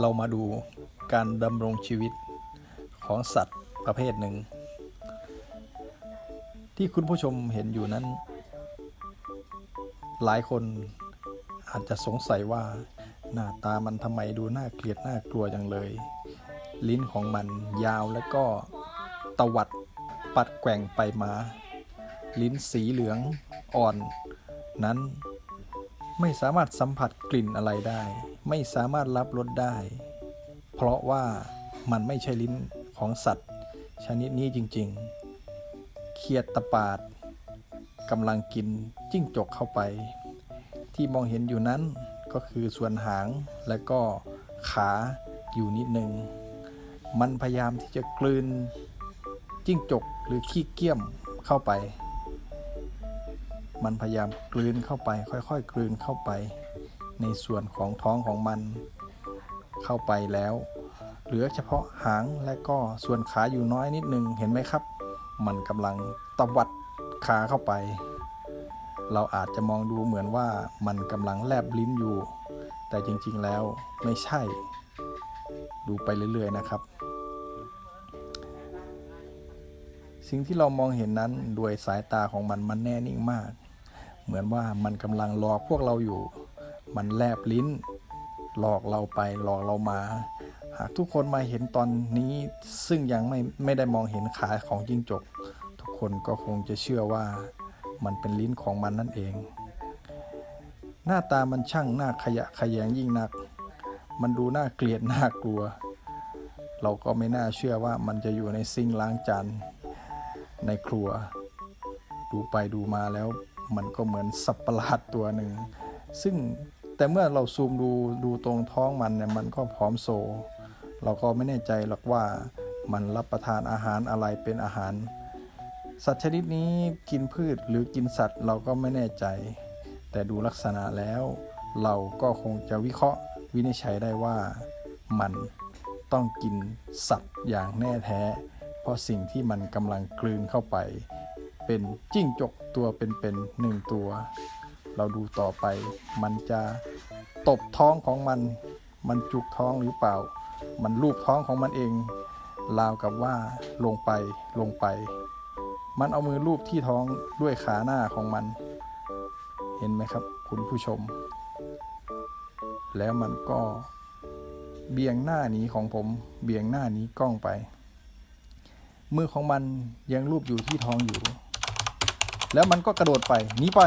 เรามาดูการดำรงชีวิตของสัตว์ประเภทหนึ่ง ที่คุณผู้ชมเห็นอยู่นั้น หลายคนอาจจะสงสัยว่าหน้าตามันทำไมดูน่าเกลียดน่ากลัวจังเลย ลิ้นของมันยาวและก็ตวัดปัดแกว่งไปมา ลิ้นสีเหลืองอ่อนนั้น ไม่สามารถสัมผัสกลิ่นอะไรได้ ไม่สามารถรับรสได้ เพราะว่ามันไม่ใช่ลิ้นของสัตว์ ชนิดนี้จริงๆ เขียดตะปาดกำลังกินจิ้งจกเข้าไป ที่มองเห็นอยู่นั้นก็คือส่วนหางและก็ขาอยู่นิดนึง มันพยายามที่จะกลืนจิ้งจกหรือขี้เกียมเข้าไป มันพยายามกลืนเข้าไป ค่อยๆ กลืนเข้าไป ในส่วนของท้องของมันเข้าไปแล้ว เหลือเฉพาะหางและก็ส่วนขาอยู่น้อยนิดนึงเห็นไหมครับ มันกำลังตวัดขาเข้าไป เราอาจจะมองดูเหมือนว่ามันกำลังแลบลิ้นอยู่ แต่จริงๆแล้วไม่ใช่ ดูไปเรื่อยๆนะครับ สิ่งที่เรามองเห็นนั้นด้วยสายตาของมันมันแน่นิ่งมาก เหมือนว่ามันกำลังหลอกพวกเราอยู่ มันแลบลิ้น หลอกเราไปหลอกเรามา หากทุกคนมาเห็นตอนนี้ซึ่งยังไม่ไม่ได้มองเห็นขาของจิ้งจก ทุกคนก็คงจะเชื่อว่ามันเป็นลิ้นของมันนั่นเอง หน้าตามันช่างหน่าขยะขยงยิ่งนัก มันดูน่าเกลียดน่ากลัว เราก็ไม่น่าเชื่อว่ามันจะอยู่ในซิงล้างจาน ในครัว ดูไปดูมาแล้วมันก็เหมือนสัตว์ประหลาดตัวหนึ่ง ซึ่งแต่เมื่อเราซูมดูดูตรงท้องมันเนี่ยมันก็พร้อมโซ เราก็ไม่แน่ใจหรอกว่ามันรับประทานอาหารอะไรเป็นอาหาร สัตว์ชนิดนี้กินพืชหรือกินสัตว์เราก็ไม่แน่ใจ แต่ดูลักษณะแล้ว เราก็คงจะวิเคราะห์วินิจฉัยได้ว่ามันต้องกินสัตว์อย่างแน่แท้ ราะสิ่งที่มันกำลังกลืนเข้าไป เป็นจิ้งจกตัวเป็นๆหนึ่งตัว เราดูต่อไป มันจะตบท้องของมัน มันจุกท้องหรือเปล่า มันลูบท้องของมันเองราวกับว่าลงไปลงไป มันเอามือลูบที่ท้องด้วยขาหน้าของมัน เห็นไหมครับ คุณผู้ชม แล้วมันก็เบี่ยงหน้าหนีของผม เบี่ยงหน้าหนีกล้องไป มือของมันยังรูปอยู่ที่ท้องอยู่ แล้วมันก็กระโดดไปหนีไป